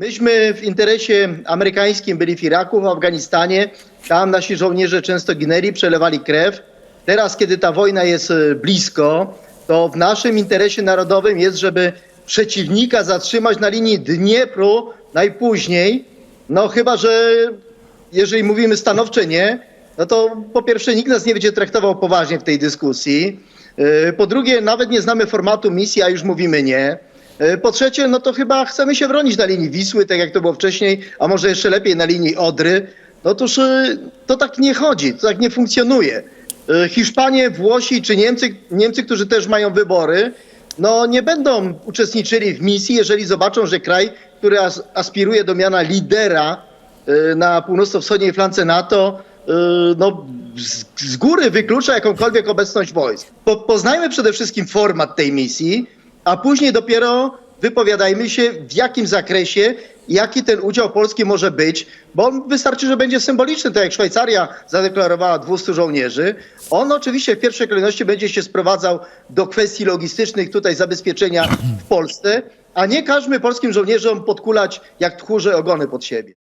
Myśmy w interesie amerykańskim byli w Iraku, w Afganistanie. Tam nasi żołnierze często ginęli, przelewali krew. Teraz, kiedy ta wojna jest e, blisko, to w naszym interesie narodowym jest, żeby przeciwnika zatrzymać na linii Dniepru najpóźniej. No chyba, że jeżeli mówimy stanowcze nie, no to po pierwsze nikt nas nie będzie traktował poważnie w tej dyskusji. Yy, Po drugie, nawet nie znamy formatu misji, a już mówimy nie. Yy, Po trzecie, no to chyba chcemy się bronić na linii Wisły, tak jak to było wcześniej, a może jeszcze lepiej na linii Odry. No toż yy, to tak nie chodzi, to tak nie funkcjonuje. Yy, Hiszpanie, Włosi czy Niemcy, Niemcy, którzy też mają wybory, no nie będą uczestniczyli w misji, jeżeli zobaczą, że kraj, który as- aspiruje do miana lidera na północno-wschodniej flance NATO, no z, z góry wyklucza jakąkolwiek obecność wojsk. Po, poznajmy przede wszystkim format tej misji, a później dopiero wypowiadajmy się w jakim zakresie, jaki ten udział Polski może być, bo on wystarczy, że będzie symboliczny, tak jak Szwajcaria zadeklarowała 200 żołnierzy. On oczywiście w pierwszej kolejności będzie się sprowadzał do kwestii logistycznych, tutaj zabezpieczenia w Polsce, a nie każmy polskim żołnierzom podkulać jak tchórze ogony pod siebie.